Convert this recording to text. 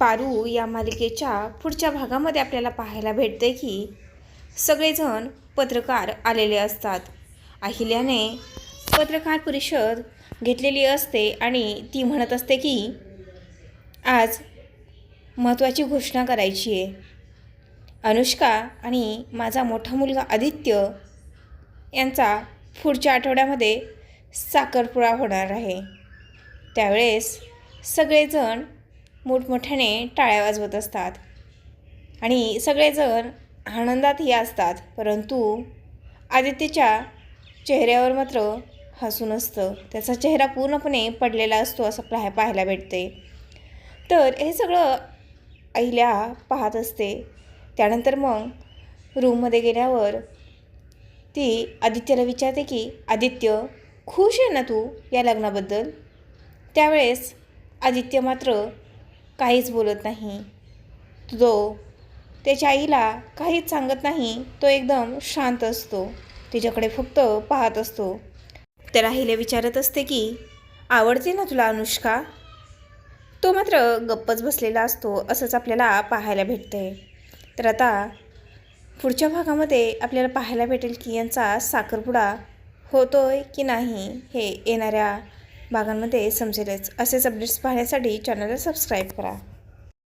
पारू या मालिकेच्या पुढच्या भागामध्ये आपल्याला पाहायला भेटते की सगळेजण पत्रकार आलेले असतात. अहिल्याने पत्रकार परिषद घेतलेली असते आणि ती म्हणत असते की आज महत्त्वाची घोषणा करायची आहे. अनुष्का आणि माझा मोठा मुलगा आदित्य यांचा पुढच्या आठवड्यामध्ये साखरपुडा होणार आहे. त्यावेळेस सगळेजण मोठमोठ्याने टाळ्या वाजवत असतात. आणि सगळेजण आनंदातही असतात परंतु आदित्यच्या चेहऱ्यावर मात्र हसून असतं. त्याचा चेहरा पूर्णपणे पडलेला असतो असं पाह पाहायला भेटते. तर हे सगळं अहिल्या पाहत असते. त्यानंतर मग रूममध्ये गेल्यावर ती आदित्यला विचारते की आदित्य खुश आहे ना तू या लग्नाबद्दल? त्यावेळेस आदित्य मात्र काहीच बोलत नाही. जो त्याच्या आईला काहीच सांगत नाही तो एकदम शांत असतो. तिच्याकडे फक्त पाहत असतो. तर आईला विचारत असते की आवडते ना तुला अनुष्का? तो मात्र गप्पच बसलेला असतो असंच आपल्याला पाहायला भेटते. तर आता पुढच्या भागामध्ये आपल्याला पाहायला भेटेल की यांचा साखरपुडा होतोय की नाही हे येणाऱ्या भागांमध्ये समजेलच. असेच अपडेट्स पाहण्यासाठी चॅनलला सबस्क्राईब करा.